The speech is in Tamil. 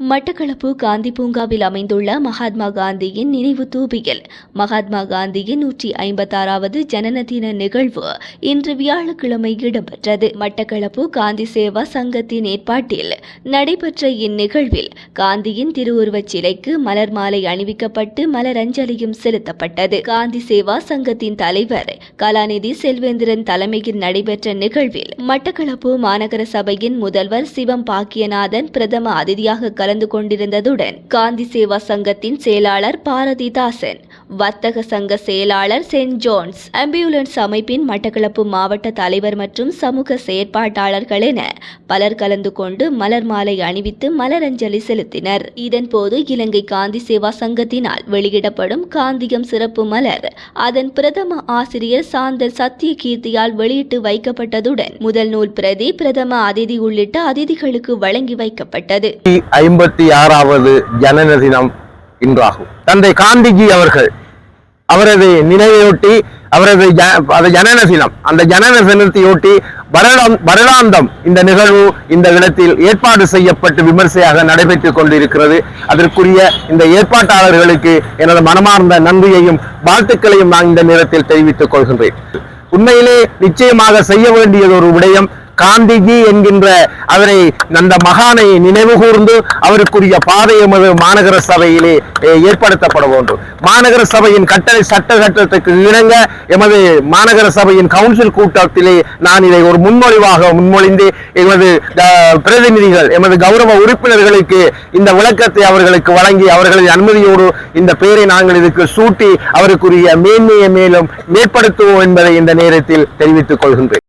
மட்டக்களப்பு காந்தி பூங்காவில் அமைந்துள்ள மகாத்மா காந்தியின் நினைவு தூபியில் மகாத்மா காந்தியின் நூற்றி ஐம்பத்தாறாவது ஜனன தின நிகழ்வு இன்று வியாழக்கிழமை இடம்பெற்றது. மட்டக்களப்பு காந்தி சேவா சங்கத்தின் ஏற்பாட்டில் நடைபெற்ற இந்நிகழ்வில் காந்தியின் திருவுருவச் சிலைக்கு மலர் மாலை அணிவிக்கப்பட்டு மலரஞ்சலியும் செலுத்தப்பட்டது. காந்தி சேவா சங்கத்தின் தலைவர் கலாநிதி செல்வேந்திரன் தலைமையில் நடைபெற்ற நிகழ்வில் மட்டக்களப்பு மாநகர சபையின் முதல்வர் சிவம் பாக்கியநாதன் பிரதம அதிதியாக கலந்து கொண்டிருந்ததுடன் காந்தி சேவா சங்கத்தின் செயலாளர் பாரதிதாசன் வர்த்தக சங்க செயலாளர் சென்ட் ஜோன்ஸ் ஆம்புலன்ஸ் அமைப்பின் மட்டக்களப்பு மாவட்ட தலைவர் மற்றும் சமூக செயற்பாட்டாளர்கள் என பலர் கலந்து கொண்டு மலர் மாலை அணிவித்து மலரஞ்சலி செலுத்தினர். இதன்போது இலங்கை காந்தி சேவா சங்கத்தினால் வெளியிடப்படும் காந்தியம் சிறப்பு மலர் அதன் பிரதம ஆசிரியர் சாந்தர் சத்திய கீர்த்தியால் வெளியிட்டு வைக்கப்பட்டதுடன் முதல் நூல் பிரதி பிரதம அதிதி உள்ளிட்ட அதிதிகளுக்கு வழங்கி வைக்கப்பட்டது. ஐம்பத்தி ஆறாவது ஜனன தினம் இன்றாகும். தந்தை காந்திஜி அவர்கள் அவரது நினைவையொட்டி அவரது அது ஜனன தினம் அந்த ஜனன தினத்தையொட்டி வருடம் வருடாந்தம் இந்த நிகழ்வு இந்த இடத்தில் ஏற்பாடு செய்யப்பட்டு விமர்சையாக நடைபெற்றுக் கொண்டிருக்கிறது. அதற்குரிய இந்த ஏற்பாட்டாளர்களுக்கு எனது மனமார்ந்த நன்றியையும் வாழ்த்துக்களையும் நான் இந்த நேரத்தில் தெரிவித்துக் கொள்கின்றேன். உண்மையிலே நிச்சயமாக செய்ய வேண்டியது ஒரு விடயம் காந்திஜி என்கின்ற அவரை அந்த மகானை நினைவு கூர்ந்து அவருக்குரிய பாதை எமது மாநகர சபையிலே ஏற்படுத்தப்பட வேண்டும். மாநகர சபையின் கட்டளை சட்ட சட்டத்துக்கு இணங்க எமது மாநகர சபையின் கவுன்சில் கூட்டத்திலே நான் இதை ஒரு முன்மொழிவாக முன்மொழிந்து எமது பிரதிநிதிகள் எமது கௌரவ உறுப்பினர்களுக்கு இந்த விளக்கத்தை அவர்களுக்கு வழங்கி அவர்களின் அனுமதியோடு இந்த பெயரை நாங்கள் இதுக்கு சூட்டி அவருக்குரிய மேன்மையை மேலும் மேற்படுத்துவோம் என்பதை இந்த நேரத்தில் தெரிவித்துக் கொள்கின்றேன்.